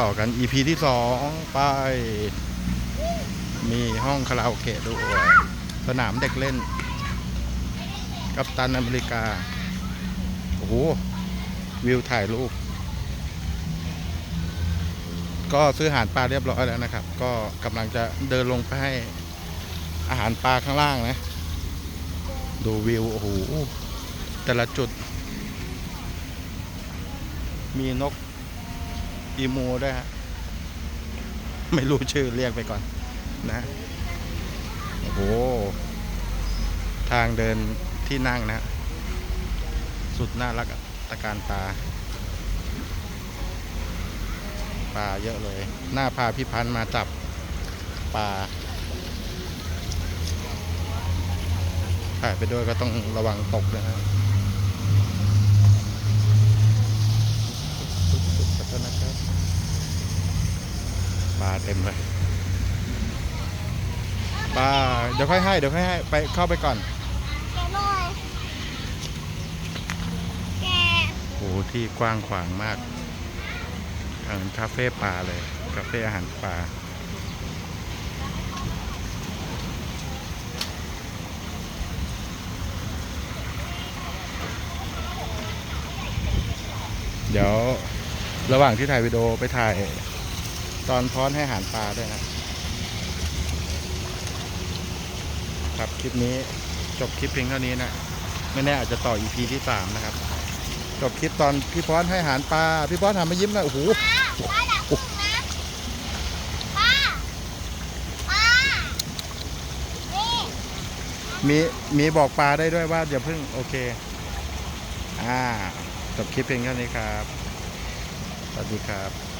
ต่อกัน EP ที่สองไป มีห้องคาราโอเกะด้วย สนามเด็กเล่น กัปตันอเมริกา โอ้โห วิวถ่ายรูป ก็ซื้ออาหารปลาเรียบร้อยแล้วนะครับ ก็กำลังจะเดินลงไปให้อาหารปลาข้างล่างนะ ดูวิว โอ้โห แต่ละจุด มีนก อีมูด้วยฮะไม่รู้ชื่อเรียกไปก่อนนะโอ้โหทางเดินที่นั่งนะ สุดน่ารักตะการตาปลาเยอะเลย หน้าพาพี่พันธ์มาจับปลาถ่ายไปด้วยก็ต้องระวังตกนะฮะ ขอโทษนะครับ ปลาเต็มเลยปลาเดี๋ยวค่อยให้เดี๋ยวค่อยให้ไปเข้าไปก่อนแกะหน่อยแกะโอ้โหที่กว้างขวางมากทางคาเฟ่ปลาเลยคาเฟ่อาหารปลาเดี๋ยวระหว่างที่ถ่ายวิดีโอไปถ่าย ตอนพร้อนให้อาหารปลาด้วยนะ ครับคลิปนี้จบคลิปเพียงเท่านี้นะ ไม่แน่อาจจะต่อ EP ที่3นะครับ จบคลิปตอนพี่พ้อสให้อาหารปลา พี่พ้อสหันมายิ้มน่อยโอ้โหมีมีบอกปลาได้ด้วยว่าอย่าเพิ่งโอเค อ่า จบคลิปเพียงเท่านี้ครับ สวัสดีครับ